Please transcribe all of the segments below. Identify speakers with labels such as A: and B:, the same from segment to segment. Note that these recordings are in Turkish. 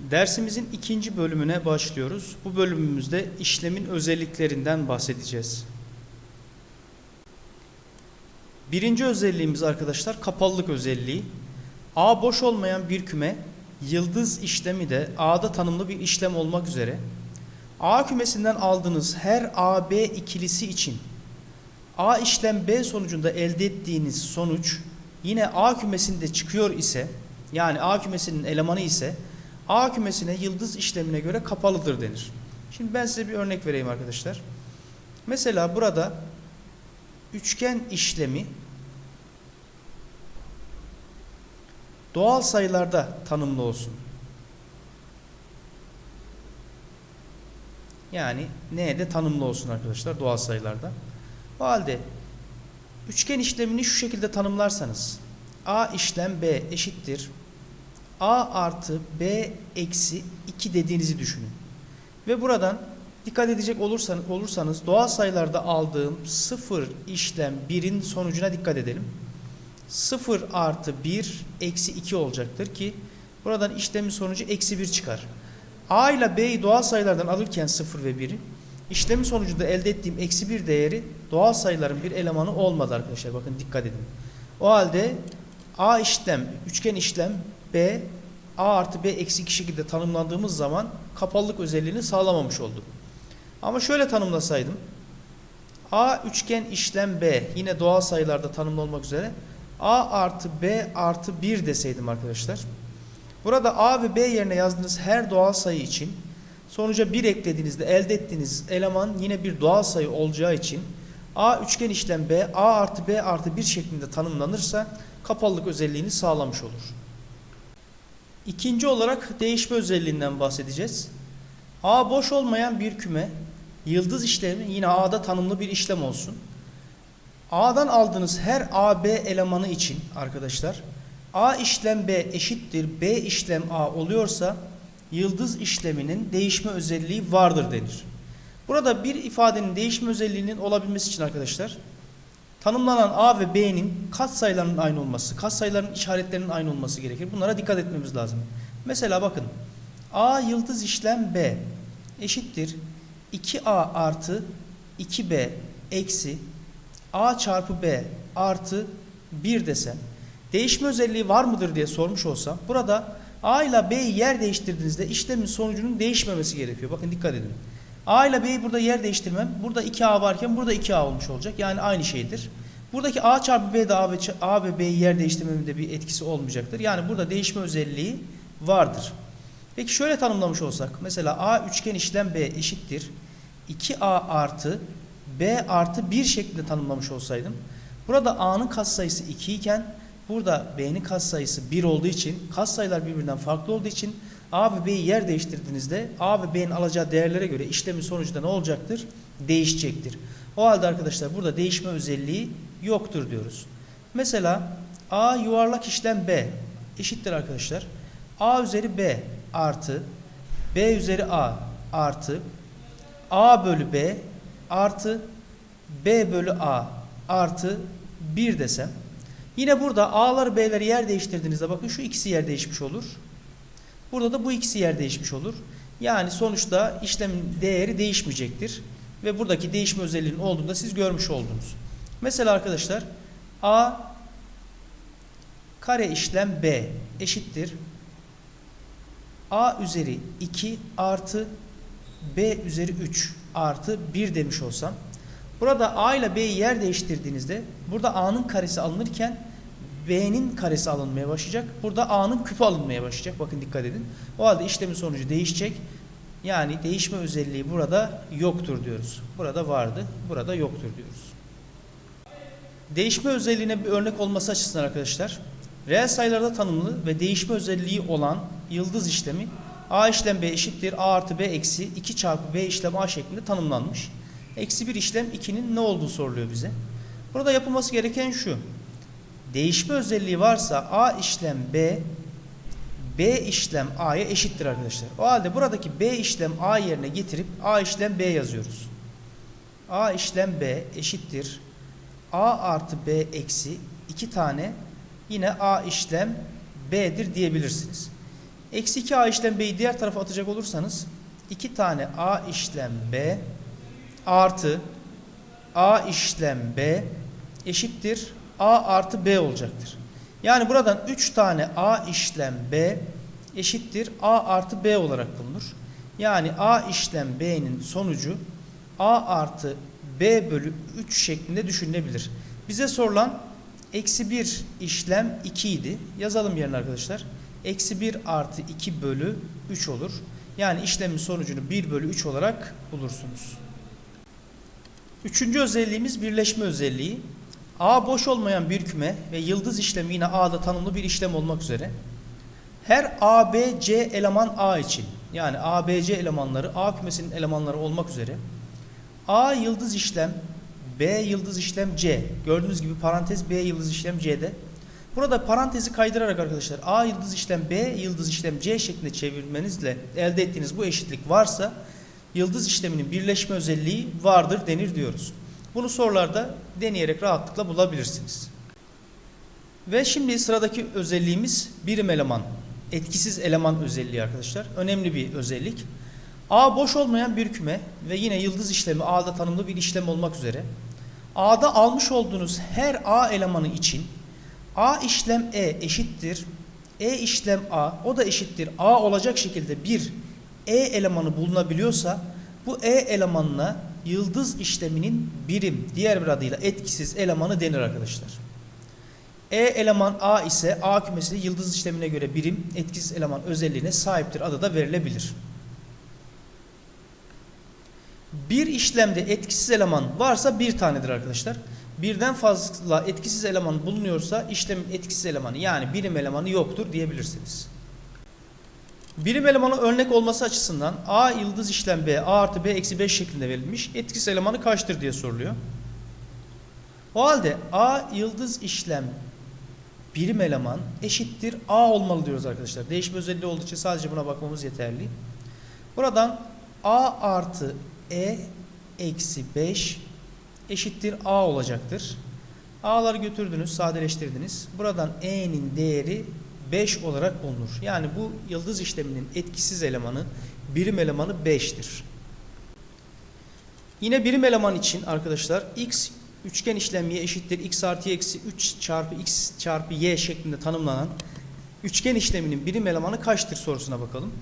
A: Dersimizin ikinci bölümüne başlıyoruz. Bu bölümümüzde işlemin özelliklerinden bahsedeceğiz. Birinci özelliğimiz arkadaşlar kapalılık özelliği. A boş olmayan bir küme yıldız işlemi de A'da tanımlı bir işlem olmak üzere A kümesinden aldığınız her AB ikilisi için A işlem B sonucunda elde ettiğiniz sonuç yine A kümesinde çıkıyor ise yani A kümesinin elemanı ise A kümesine yıldız işlemine göre kapalıdır denir. Şimdi ben size bir örnek vereyim arkadaşlar. Mesela burada üçgen işlemi doğal sayılarda tanımlı olsun. Yani neye tanımlı olsun arkadaşlar doğal sayılarda. O halde üçgen işlemini şu şekilde tanımlarsanız A işlem B eşittir A artı B eksi 2 dediğinizi düşünün. Ve buradan dikkat edecek olursanız, olursanız doğal sayılarda aldığım 0 işlem 1'in sonucuna dikkat edelim. 0 artı 1 eksi 2 olacaktır ki buradan işlemin sonucu eksi 1 çıkar. A ile B'yi doğal sayılardan alırken 0 ve 1'i işlemin sonucunda elde ettiğim eksi 1 değeri doğal sayıların bir elemanı olmadı arkadaşlar. Bakın dikkat edin. O halde A işlem, üçgen işlem B A artı B eksi 2 şekilde tanımlandığımız zaman kapalılık özelliğini sağlamamış olduk. Ama şöyle tanımlasaydım A üçgen işlem B yine doğal sayılarda tanımlı olmak üzere A artı B artı 1 deseydim arkadaşlar. Burada A ve B yerine yazdığınız her doğal sayı için sonuca 1 eklediğinizde elde ettiğiniz eleman yine bir doğal sayı olacağı için A üçgen işlem B A artı B artı 1 şeklinde tanımlanırsa kapalılık özelliğini sağlamış olur. İkinci olarak değişme özelliğinden bahsedeceğiz. A boş olmayan bir küme yıldız işlemi yine A'da tanımlı bir işlem olsun. A'dan aldığınız her AB elemanı için arkadaşlar A işlem B eşittir B işlem A oluyorsa yıldız işleminin değişme özelliği vardır denir. Burada bir ifadenin değişme özelliğinin olabilmesi için arkadaşlar tanımlanan A ve B'nin katsayılarının aynı olması, katsayıların işaretlerinin aynı olması gerekir. Bunlara dikkat etmemiz lazım. Mesela bakın A yıldız işlem B eşittir 2A artı 2B eksi A çarpı B artı 1 desem değişme özelliği var mıdır diye sormuş olsam burada A ile B'yi yer değiştirdiğinizde işlemin sonucunun değişmemesi gerekiyor. Bakın dikkat edin. A ile B'yi burada yer değiştirmem. Burada 2A varken burada 2A olmuş olacak. Yani aynı şeydir. Buradaki A çarpı B'de A ve, A ve B'yi yer değiştirmemin de bir etkisi olmayacaktır. Yani burada değişme özelliği vardır. Peki şöyle tanımlamış olsak. Mesela A üçgen işlem B eşittir. 2A artı B artı 1 şeklinde tanımlamış olsaydım. Burada A'nın katsayısı 2 iken burada B'nin katsayısı 1 olduğu için katsayılar birbirinden farklı olduğu için A ve B'yi yer değiştirdiğinizde A ve B'nin alacağı değerlere göre işlemin sonucunda ne olacaktır? Değişecektir. O halde arkadaşlar burada değişme özelliği yoktur diyoruz. Mesela A yuvarlak işlem B eşittir arkadaşlar. A üzeri B artı B üzeri A artı A bölü B artı B bölü A artı 1 desem. Yine burada A'ları B'leri yer değiştirdiğinizde bakın şu ikisi yer değişmiş olur. Burada da bu ikisi yer değişmiş olur. Yani sonuçta işlemin değeri değişmeyecektir. Ve buradaki değişme özelliğinin olduğunu da siz görmüş oldunuz. Mesela arkadaşlar A kare işlem B eşittir. A üzeri 2 artı B üzeri 3 artı 1 demiş olsam. Burada A ile B'yi yer değiştirdiğinizde burada A'nın karesi alınırken B'nin karesi alınmaya başlayacak. Burada A'nın küpü alınmaya başlayacak. Bakın dikkat edin. O halde işlemin sonucu değişecek. Yani değişme özelliği burada yoktur diyoruz. Burada vardı, burada yoktur diyoruz. Değişme özelliğine bir örnek olması açısından arkadaşlar, reel sayılarda tanımlı ve değişme özelliği olan yıldız işlemi A işlem B eşittir A artı B eksi 2 çarpı B işlem A şeklinde tanımlanmış. Eksi bir işlem 2'nin ne olduğu soruluyor bize. Burada yapılması gereken şu. Değişme özelliği varsa A işlem B B işlem A'ya eşittir arkadaşlar. O halde buradaki B işlem A yerine getirip A işlem B yazıyoruz. A işlem B eşittir. A artı B eksi 2 tane yine A işlem B'dir diyebilirsiniz. Eksi 2 A işlem B'yi diğer tarafa atacak olursanız 2 tane A işlem B artı A işlem B eşittir A artı B olacaktır. Yani buradan 3 tane A işlem B eşittir A artı B olarak bulunur. Yani A işlem B'nin sonucu A artı B bölü 3 şeklinde düşünülebilir. Bize sorulan eksi 1 işlem 2 idi. Yazalım yerine arkadaşlar. Eksi 1 artı 2 bölü 3 olur. Yani işlemin sonucunu 1 bölü 3 olarak bulursunuz. Üçüncü özelliğimiz birleşme özelliği. A boş olmayan bir küme ve yıldız işlemi yine A'da tanımlı bir işlem olmak üzere. Her A, B, C eleman A için yani A, B, C elemanları A kümesinin elemanları olmak üzere A yıldız işlem B yıldız işlem C. Gördüğünüz gibi parantez B yıldız işlem C'de. Burada parantezi kaydırarak arkadaşlar A yıldız işlem B yıldız işlem C şeklinde çevirmenizle elde ettiğiniz bu eşitlik varsa yıldız işleminin birleşme özelliği vardır denir diyoruz. Bunu sorularda deneyerek rahatlıkla bulabilirsiniz. Ve şimdi sıradaki özelliğimiz birim eleman. Etkisiz eleman özelliği arkadaşlar. Önemli bir özellik. A boş olmayan bir küme ve yine yıldız işlemi A'da tanımlı bir işlem olmak üzere A'da almış olduğunuz her A elemanı için A işlem E eşittir E işlem A o da eşittir A olacak şekilde bir E elemanı bulunabiliyorsa bu E elemanına yıldız işleminin birim diğer bir adıyla etkisiz elemanı denir arkadaşlar. E eleman A ise A kümesi yıldız işlemine göre birim etkisiz eleman özelliğine sahiptir adı da verilebilir. Bir işlemde etkisiz eleman varsa bir tanedir arkadaşlar. Birden fazla etkisiz eleman bulunuyorsa işlemin etkisiz elemanı yani birim elemanı yoktur diyebilirsiniz. Birim elemanı örnek olması açısından A yıldız işlem B A artı B eksi 5 şeklinde verilmiş. Etkisiz elemanı kaçtır diye soruluyor. O halde A yıldız işlem birim eleman eşittir A olmalı diyoruz arkadaşlar. Değişme özelliği olduğu için sadece buna bakmamız yeterli. Buradan A artı E eksi 5 eşittir A olacaktır. A'ları götürdünüz, sadeleştirdiniz. Buradan E'nin değeri 5 olarak bulunur. Yani bu yıldız işleminin etkisiz elemanı, birim elemanı 5'tir. Yine birim eleman için arkadaşlar x üçgen işlem y eşittir x artı eksi 3 çarpı x çarpı y şeklinde tanımlanan üçgen işleminin birim elemanı kaçtır sorusuna bakalım.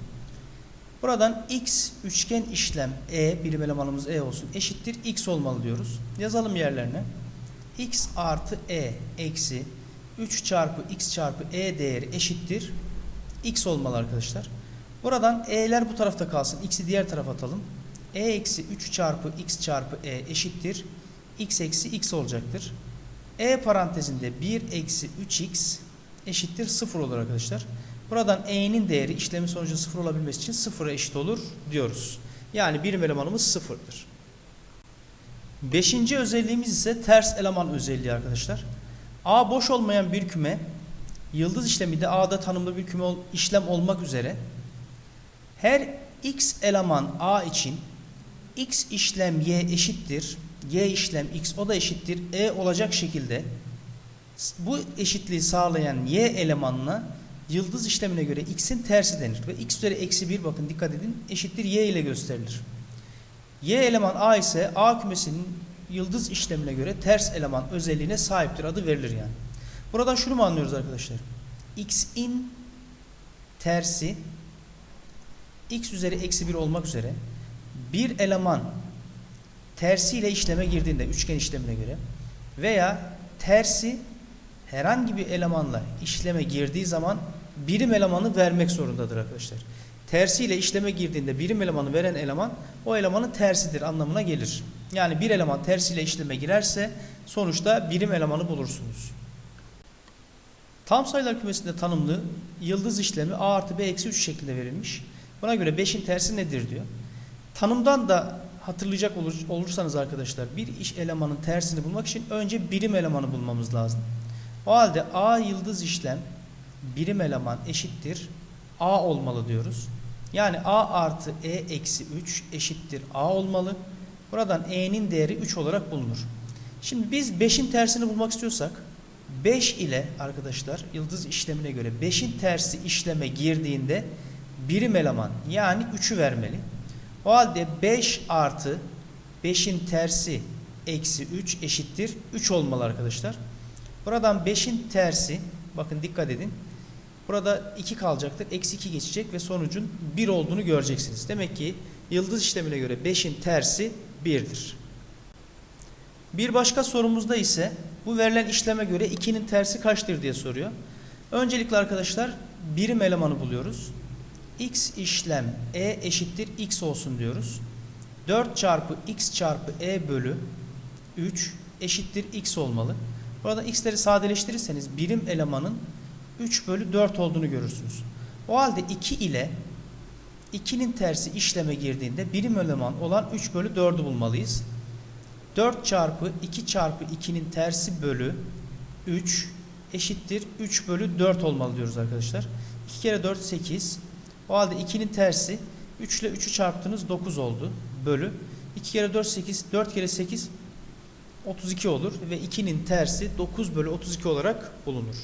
A: Buradan x üçgen işlem e birim elemanımız e olsun eşittir x olmalı diyoruz. Yazalım yerlerine. x artı e eksi 3 çarpı x çarpı e değeri eşittir x olmalı arkadaşlar. Buradan e'ler bu tarafta kalsın. x'i diğer tarafa atalım. e eksi 3 çarpı x çarpı e eşittir x eksi x olacaktır. e parantezinde 1 eksi 3x eşittir 0 olur arkadaşlar. Buradan e'nin değeri işlemin sonucu 0 olabilmesi için 0'a eşit olur diyoruz. Yani birim elemanımız 0'dır. Beşinci özelliğimiz ise ters eleman özelliği arkadaşlar. A boş olmayan bir küme, yıldız işlemi de A'da tanımlı bir küme işlem olmak üzere her x eleman A için x işlem y eşittir, y işlem x o da eşittir e olacak şekilde bu eşitliği sağlayan y elemanına yıldız işlemine göre x'in tersi denir. Ve x üzeri eksi 1 bakın dikkat edin eşittir y ile gösterilir. Y eleman A ise A kümesinin yıldız işlemine göre ters eleman özelliğine sahiptir adı verilir yani. Buradan şunu mu anlıyoruz arkadaşlar? x'in tersi x üzeri eksi 1 olmak üzere bir eleman tersiyle işleme girdiğinde üçgen işlemine göre veya tersi herhangi bir elemanla işleme girdiği zaman birim elemanı vermek zorundadır arkadaşlar. Tersiyle işleme girdiğinde birim elemanı veren eleman o elemanın tersidir anlamına gelir. Yani bir eleman tersiyle işleme girerse sonuçta birim elemanı bulursunuz. Tam sayılar kümesinde tanımlı yıldız işlemi a artı b eksi 3 şeklinde verilmiş. Buna göre 5'in tersi nedir diyor. Tanımdan da hatırlayacak olur, olursanız arkadaşlar bir iş elemanın tersini bulmak için önce birim elemanı bulmamız lazım. O halde a yıldız işlem birim eleman eşittir a olmalı diyoruz. Yani a artı e eksi 3 eşittir a olmalı. Buradan e'nin değeri 3 olarak bulunur. Şimdi biz 5'in tersini bulmak istiyorsak 5 ile arkadaşlar yıldız işlemine göre 5'in tersi işleme girdiğinde birim eleman yani 3'ü vermeli. O halde 5 artı 5'in tersi eksi 3 eşittir 3 olmalı arkadaşlar. Buradan 5'in tersi bakın dikkat edin. Burada 2 kalacaktır. Eksi 2 geçecek ve sonucun 1 olduğunu göreceksiniz. Demek ki yıldız işlemine göre 5'in tersi 1'dir. Bir başka sorumuzda ise bu verilen işleme göre 2'nin tersi kaçtır diye soruyor. Öncelikle arkadaşlar birim elemanı buluyoruz. x işlem e eşittir x olsun diyoruz. 4 çarpı x çarpı e bölü 3 eşittir x olmalı. Burada x'leri sadeleştirirseniz birim elemanın 3 bölü 4 olduğunu görürsünüz. O halde 2 ile 2'nin tersi işleme girdiğinde birim eleman olan 3 bölü 4'ü bulmalıyız. 4 çarpı 2 çarpı 2'nin tersi bölü 3 eşittir 3 bölü 4 olmalı diyoruz arkadaşlar. 2 kere 4 8. O halde 2'nin tersi 3 ile 3'ü çarptınız 9 oldu. Bölü 2 kere 4 8 4 kere 8 32 olur ve 2'nin tersi 9 bölü 32 olarak bulunur.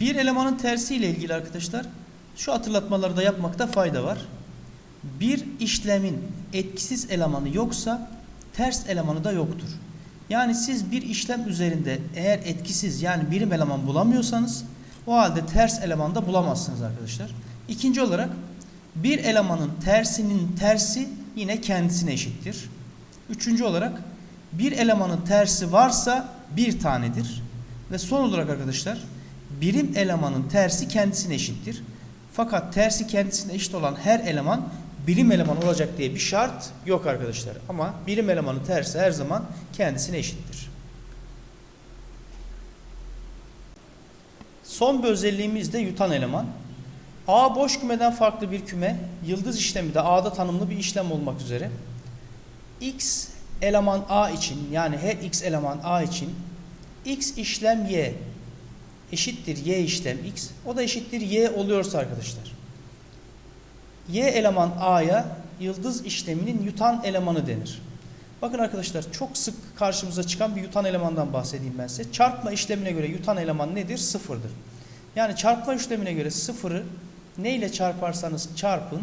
A: Bir elemanın tersi ile ilgili arkadaşlar şu hatırlatmaları da yapmakta fayda var. Bir işlemin etkisiz elemanı yoksa ters elemanı da yoktur. Yani siz bir işlem üzerinde eğer etkisiz yani birim eleman bulamıyorsanız o halde ters eleman da bulamazsınız arkadaşlar. İkinci olarak bir elemanın tersinin tersi yine kendisine eşittir. Üçüncü olarak bir elemanın tersi varsa bir tanedir. Ve son olarak arkadaşlar birim elemanın tersi kendisine eşittir. Fakat tersi kendisine eşit olan her eleman birim eleman olacak diye bir şart yok arkadaşlar. Ama birim elemanın tersi her zaman kendisine eşittir. Son bir özelliğimiz de yutan eleman. A boş kümeden farklı bir küme, yıldız işlemi de A'da tanımlı bir işlem olmak üzere. X eleman A için yani her X eleman A için X işlem Y eşittir Y işlem X. O da eşittir Y oluyorsa arkadaşlar. Y eleman A'ya yıldız işleminin yutan elemanı denir. Bakın arkadaşlar çok sık karşımıza çıkan bir yutan elemandan bahsedeyim ben size. Çarpma işlemine göre yutan eleman nedir? Sıfırdır. Yani çarpma işlemine göre sıfırı ne ile çarparsanız çarpın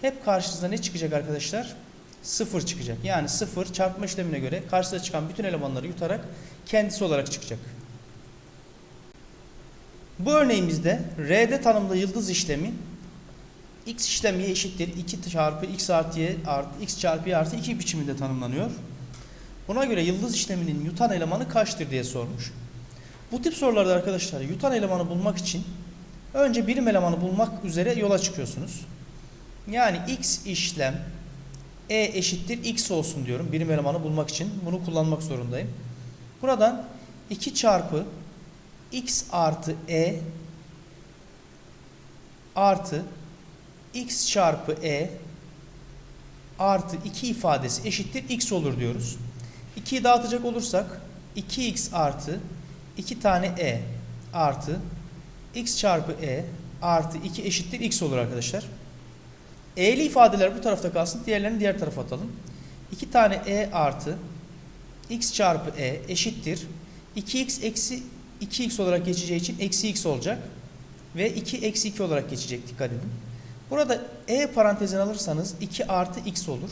A: hep karşınıza ne çıkacak arkadaşlar? Sıfır çıkacak. Yani sıfır çarpma işlemine göre karşıda çıkan bütün elemanları yutarak kendisi olarak çıkacak. Bu örneğimizde R'de tanımlı yıldız işlemi x işlem y eşittir 2 çarpı x artı y artı x çarpı y artı 2 biçiminde tanımlanıyor. Buna göre yıldız işleminin yutan elemanı kaçtır diye sormuş. Bu tip sorularda arkadaşlar yutan elemanı bulmak için önce birim elemanı bulmak üzere yola çıkıyorsunuz. Yani x işlem e eşittir x olsun diyorum birim elemanı bulmak için. Bunu kullanmak zorundayım. Buradan 2 çarpı x artı e artı x çarpı e artı 2 ifadesi eşittir x olur diyoruz. 2'yi dağıtacak olursak 2x artı 2 tane e artı x çarpı e artı 2 eşittir x olur arkadaşlar. E'li ifadeler bu tarafta kalsın. Diğerlerini diğer tarafa atalım. 2 tane e artı x çarpı e eşittir. 2x eksi 2x olarak geçeceği için eksi x olacak. Ve 2 eksi 2 olarak geçecek. Dikkat edin. Burada e parantezini alırsanız 2 artı x olur.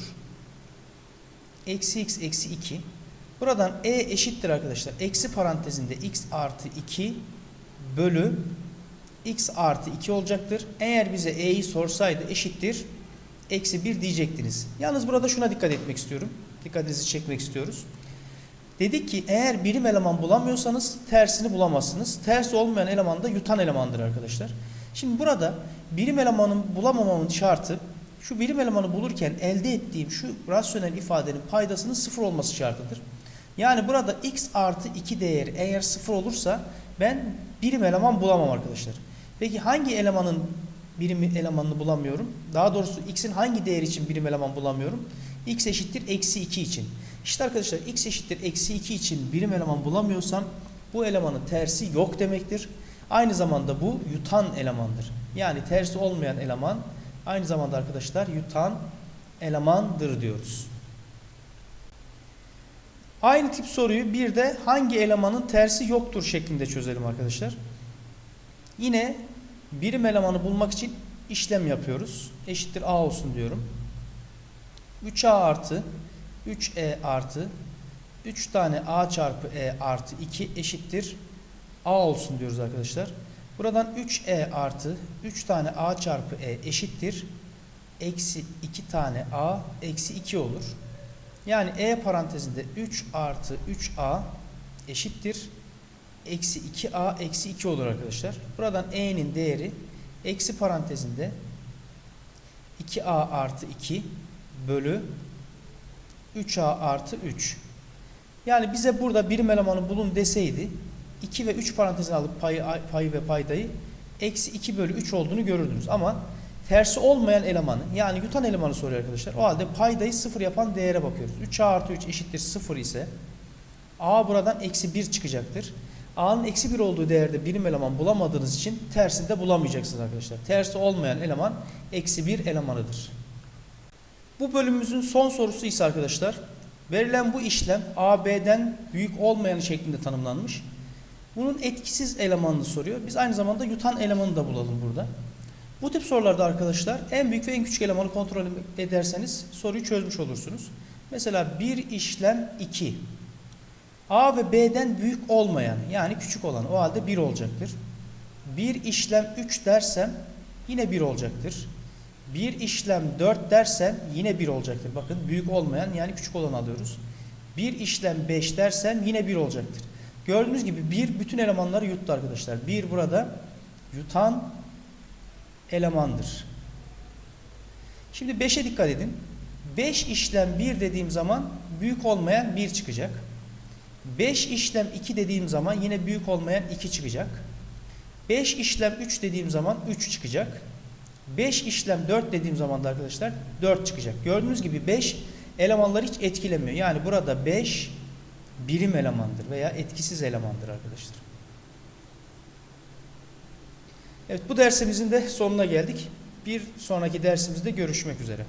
A: Eksi x eksi 2. Buradan e eşittir arkadaşlar. Eksi parantezinde x artı 2 bölü x artı 2 olacaktır. Eğer bize e'yi sorsaydı eşittir. Eksi 1 diyecektiniz. Yalnız burada şuna dikkat etmek istiyorum. Dikkatinizi çekmek istiyoruz. Dedik ki eğer birim eleman bulamıyorsanız tersini bulamazsınız. Ters olmayan eleman da yutan elemandır arkadaşlar. Şimdi burada birim elemanın bulamamamın şartı şu birim elemanı bulurken elde ettiğim şu rasyonel ifadenin paydasının sıfır olması şartıdır. Yani burada x artı 2 değeri eğer sıfır olursa ben birim eleman bulamam arkadaşlar. Peki hangi elemanın birim elemanını bulamıyorum? Daha doğrusu x'in hangi değeri için birim eleman bulamıyorum? x eşittir eksi 2 için. İşte arkadaşlar x eşittir eksi 2 için birim eleman bulamıyorsam bu elemanın tersi yok demektir. Aynı zamanda bu yutan elemandır. Yani tersi olmayan eleman aynı zamanda arkadaşlar yutan elemandır diyoruz. Aynı tip soruyu bir de hangi elemanın tersi yoktur şeklinde çözelim arkadaşlar. Yine birim elemanı bulmak için işlem yapıyoruz. Eşittir A olsun diyorum. 3A artı 3E artı 3 tane A çarpı E artı 2 eşittir A olsun diyoruz arkadaşlar. Buradan 3E artı 3 tane A çarpı E eşittir. Eksi 2 tane A eksi 2 olur. Yani E parantezinde 3 artı 3A eşittir. Eksi 2A eksi 2 olur arkadaşlar. Buradan E'nin değeri eksi parantezinde 2A artı 2 bölü 3A artı 3. Yani bize burada birim elemanı bulun deseydi 2 ve 3 parantezine alıp payı, payı ve paydayı eksi 2 bölü 3 olduğunu görürdünüz. Ama tersi olmayan elemanı yani yutan elemanı soruyor arkadaşlar. O halde paydayı 0 yapan değere bakıyoruz. 3A artı 3 eşittir 0 ise A buradan eksi 1 çıkacaktır. A'nın eksi 1 olduğu değerde birim eleman bulamadığınız için tersini de bulamayacaksınız arkadaşlar. Tersi olmayan eleman eksi 1 elemanıdır. Bu bölümümüzün son sorusu ise arkadaşlar verilen bu işlem AB'den büyük olmayan şeklinde tanımlanmış. Bunun etkisiz elemanını soruyor. Biz aynı zamanda yutan elemanı da bulalım burada. Bu tip sorularda arkadaşlar en büyük ve en küçük elemanı kontrol ederseniz soruyu çözmüş olursunuz. Mesela bir işlem 2. A ve B'den büyük olmayan yani küçük olan o halde 1 olacaktır. Bir işlem 3 dersem yine 1 olacaktır. Bir işlem 4 dersem yine 1 olacaktır. Bakın büyük olmayan yani küçük olan alıyoruz. Bir işlem 5 dersem yine 1 olacaktır. Gördüğünüz gibi 1 bütün elemanları yuttu arkadaşlar. 1 burada yutan elemandır. Şimdi 5'e dikkat edin. 5 işlem 1 dediğim zaman büyük olmayan 1 çıkacak. 5 işlem 2 dediğim zaman yine büyük olmayan 2 çıkacak. 5 işlem 3 dediğim zaman 3 çıkacak. 5 işlem 4 dediğim zaman da arkadaşlar 4 çıkacak. Gördüğünüz gibi 5 elemanları hiç etkilemiyor. Yani burada 5 birim elemandır veya etkisiz elemandır arkadaşlar. Evet bu dersimizin de sonuna geldik. Bir sonraki dersimizde görüşmek üzere.